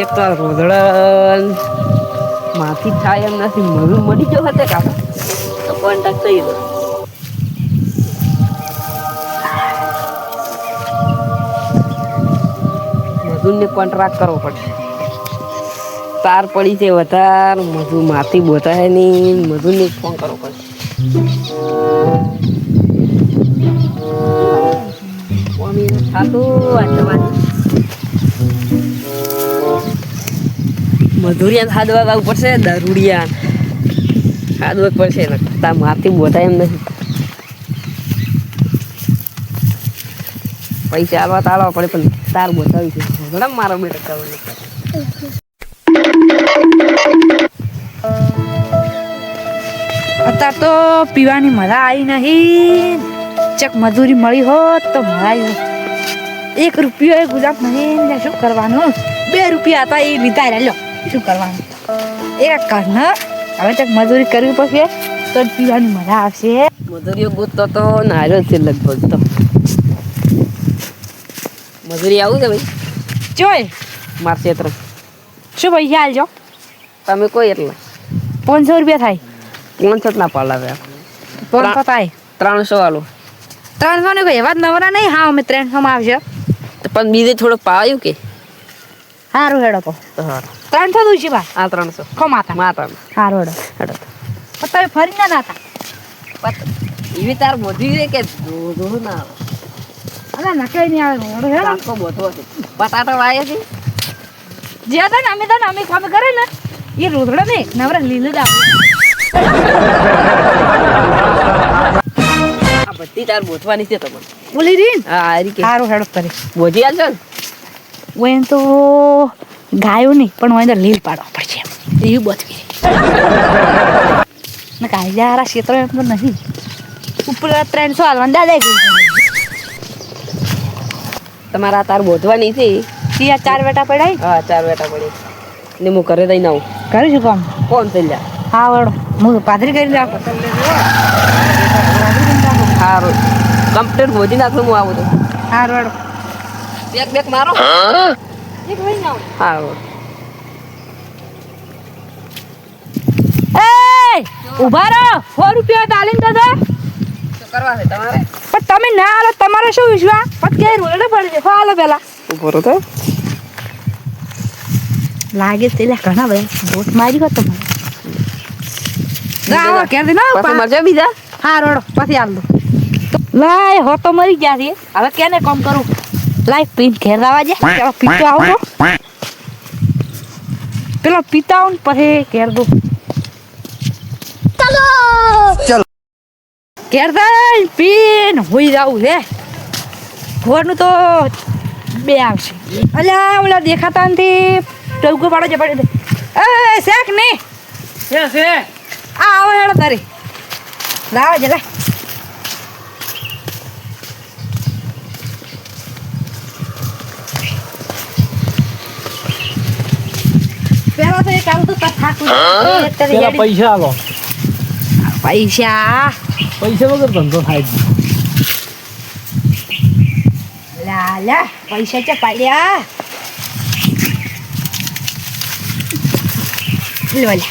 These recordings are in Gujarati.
એક તો રોદળ માથી થાય એમ નથી, મરું મળી ગયો હતો કાકા તો કોન્ટેક્ટ થઈ ગયો. મજૂરને કોન્ટ્રાક્ટ કરવો પડશે. તાર પડી છે વધારે મજૂર માથી બોતા નહીં મજૂરને ફોન કરવો પડશે. થાતું? આ તમારી મધુરિયા હાદવા ગાવું પડશે દારૂડિયા હાદવા પડશે ને તા માથી બોતા એમ નથી પૈસા આલવા તાળવા પડે, પણ તાર બોતાવી છે. ઘણા મારો બેટા કરવાનું અત્યાર તો પીવાની મજા આવી નહીં. ચક મજૂરી મળી હોત તો મજા આવી એક રૂપિયો એ ગુલાબ નહીં શું કરવાનું? બે રૂપિયા હતા એ લીધા લ્યો. શું કરવાનું? એક કરના હવે ચક મજૂરી કરવી પડશે તો પીવાની મજા આવશે. મજૂરીઓ ગોતતો તો નાર્યો છે લગભગ તો. મજૂરી આવું છે ભાઈ? જોય માર ક્ષેત્ર. શું ભાઈ હાલ જો? તમે કોઈ એટલે? પાંચસો રૂપિયા થાય. પાંચસો ના પાલાવે પાંચસો થાય ત્રણસો વાળું ત્રણસો ને કોઈ એવા જ નવરા નહીં હા અમે ત્રણસોમાં આવશે તો પણ બીજે થોડો પાવ્યું કે? સારું હેડો તો. હા ત્રણસો દઉં છે બા આ ત્રણસો. ખો માતા માતા સારું હેડો. હેડો તમે ફરી ના નાતા. એવી તાર મોધી રે કે દૂધ ના અલા નકાઈ નહીં આવે હેડો હેડો. કો બોધો છે. બટાટા વાય છે? જે તો ને અમે તને અમે કામ કરે ને એ રોધડો ને નવરા લીલું દાવ આ બધી તાર બોધવાની છે તમને. બોલી રીન? હા આ રીતે. સારું હેડો કરી બોધી આલશો ને? ઓય તો ગાયો નહીં પણ ઓય તો લીલ પાડવા પડશે એવું બચવી ને આ ક્ષેત્ર એમ તો નહીં. ઉપર ત્રણસો હાલવાનું દાદા તમારા તાર બોધવાની છે ત્યાં ચાર બેટા પડાય? હા ચાર બેટા પડી ને હું ઘરે દઈને આવું. કરી શું કામ? કોણ થઈ જા હા વડો હું પાથરી કરી રાખો સારું કમ્પ્લીટ ભોજી નાખું હું આવું તો. હા વડો બેક બેક મારો. એક લઈને આવો સારું એ ઊભા રહો. સો રૂપિયા તાલીમ દાદા કરવા છે તમારે? પણ તમે ના હાલો તમારે શું વિશ્વા? પછી ક્યાંય રોડે પડી જાય હાલો પેલા. ઊભો રહો તો. લાગે છે ઘણા બધા બોટ મારી હોત તમારે આવો ના પાછું બીજા. હા રોડો પછી આલ દો. લાય હો તો મરી ગયા છે. હવે કેને કામ કરું? લાય પીન ઘેર આવવા જાય પેલો પીતો આવો પેલો પીતા આવું પછી ઘેર દો. ચલો! ચલો. ઘેર દઈ પીન હોઈ જાવું છે. ઘરનું તો બે આવશે. અલ્યા ઓલા દેખાતા નથી. ટવકો પાડો છે પડે એ શેક નહીં આ આવો હેડો તારી. લાવો છે લે. પેલા તો થાકું. પૈસા આલો. પૈસા? પૈસા વગર ધંધો થાય. લા લા પૈસા છે પાડ્યા? લો લે.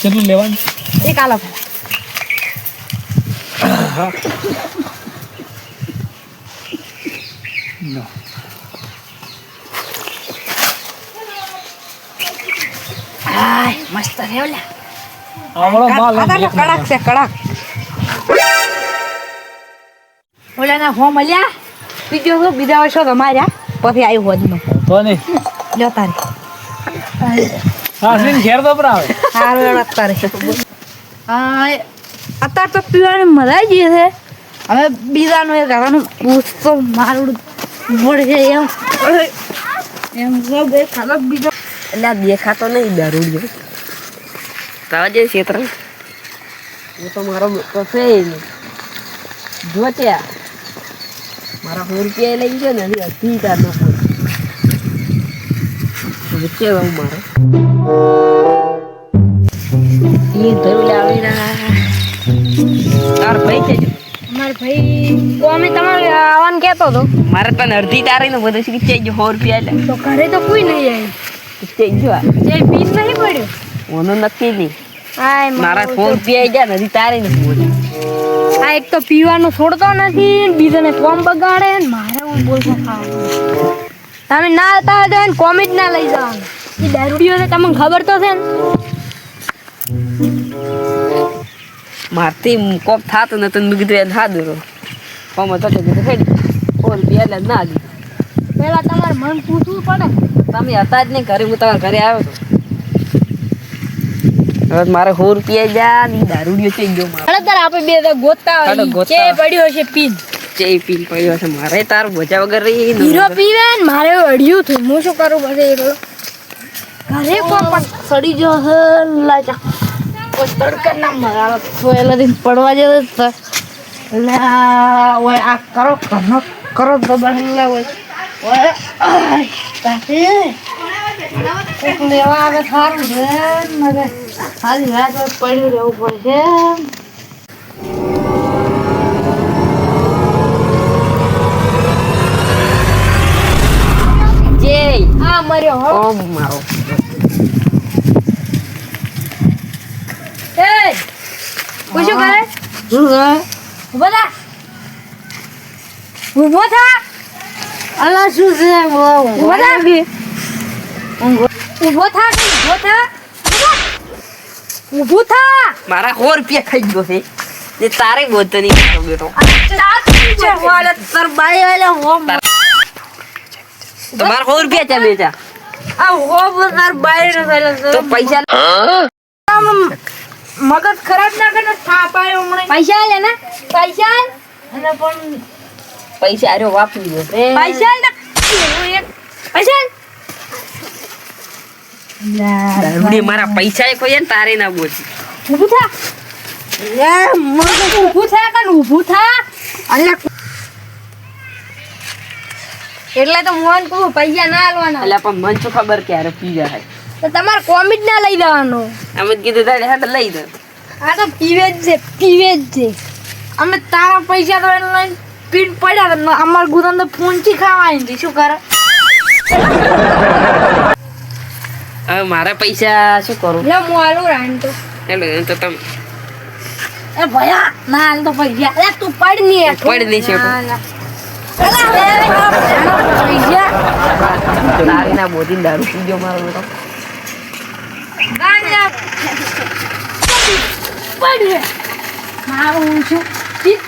કેટલું લેવાનું? એક આલો. પેલા No. મસ્ત છે માલ કડક છે કડક ઓલાના ફોર્મ મળ્યા બીજો તો બીજા વર્ષો તમાર્યા પછી આવ્યું હોદનું તો નહીં લ્યો તારે હા ઘેર તો પર આવે સારું એવો અત્યારે હા અત્યારે તો પીવાની મજા જ છે હવે બીજાનું એ કરવાનું પૂછતો મારું મળશે એમ એમ સબ એ ખરાબ બીજો એટલે દેખાતો નહીં દારૂડિયો તાવા જે ક્ષેત્ર હું તો મારો તો છે જો ત્યાં મારા સો રૂપિયા લઈ ગયો ને હજી અઢી તાર નો વચ્ચે રહું મારે એ ધરું લાવી તાર ભાઈ છે જો. ભાઈ ભાઈ કોમે તમારે આવવાનું કહેતો હતો મારે તને અડધી તારી ને બધું શીખી ગયો સો રૂપિયા તો ઘરે તો કોઈ નહીં તે જો આ. જે પીન નહીં પડ્યું ઓનું નક્કી નહીં હાય મારા ફોન પી આવી ગયા નથી તારે નથી બોલી આ એક તો પીવાનું છોડતો નથી બીજાને ફોર્મ બગાડે ને મારે હું બોલતો ખાવાનું. તમે ના આવતા હોય તો એને ના લઈ જવાનું. એ દારૂડીઓ છે તમને ખબર તો છે ને? મારથી કોપ થાતું નતું મેં કીધું એને હા દૂરો. કોમ હતો કે કીધું ખેડી ફોન રૂપિયા ના દીધું. પેલા તમારે મન પૂછવું પડે તમે હતા જ નહીં ઘરે હું તમારા ઘરે આવ્યો હતો હવે મારે સો રૂપિયા જા ની દારૂડિયો છે ગયો મારે. અરે તાર આપણે બે ગોતા હોય. જે પડ્યો હશે પીન. ચઈ પીન પડ્યો છે મારે તાર ભજા વગર રહી હીરો પીવે ને મારે અડ્યું થયું હું શું કરું પછી એ ઘરે કોણ પણ સડી જો હે લાજા કોઈ તડકા ના તો દિન પડવા જેવો જ છે. આ ઓય આ કરો કરો તો બનેલા હોય ઓય કોક લેવા આવે સારું છે મારે હાલી રાત પડ્યું રહેવું પડશે જય. આ મર્યો હો. મારો. એ કોઈ શું કરે? થા. ઊભો થા. અલા શું છે? ઊભો થા. ઊભો થા ઊભો થા. ઊભો થા. મારા સો રૂપિયા ખાઈ ગયો છે. જે તારે બોલતો નહીં વાળા હો તો મારા સો રૂપિયા ચા બેચા આ હો બોલ બાઈ નો થયેલો તો. પૈસા મગજ ખરાબ ના કરે થાપાય હમણે. પૈસા લે ને? પૈસા અને પણ પૈસા આર્યો વાપરી ગયો પૈસા ને પૈસા દારૂડી મારા પૈસા કોઈ ને તારે ના બોલી ઊભું થા. લે મગજ ઊભું થા કે ઊભું થા? અલ્યા એટલે તો મોહન કહું પૈસા ના આલવાના. એટલે પણ મન શું ખબર ક્યારે પી જાય તો તમારે કોમિટ ના લઈ દેવાનો અમે કીધું તારે હા લઈ દે. આ તો પીવે જ છે પીવે જ છે. અમે તારા પૈસા તો એને લઈને પીન પડ્યા તો અમાર ગુદામ તો ફૂંચી ખાવાની શું કરે? હવે મારા પૈસા શું કરું લે હું આલું રાણ તો એટલે તો તમે એ ભયા ના હાલ તો પૈસા અરે તું પડની. પડની છે તારે ના બોધી દારૂ પી ગયો મારો બેટો. પડ મારું શું છું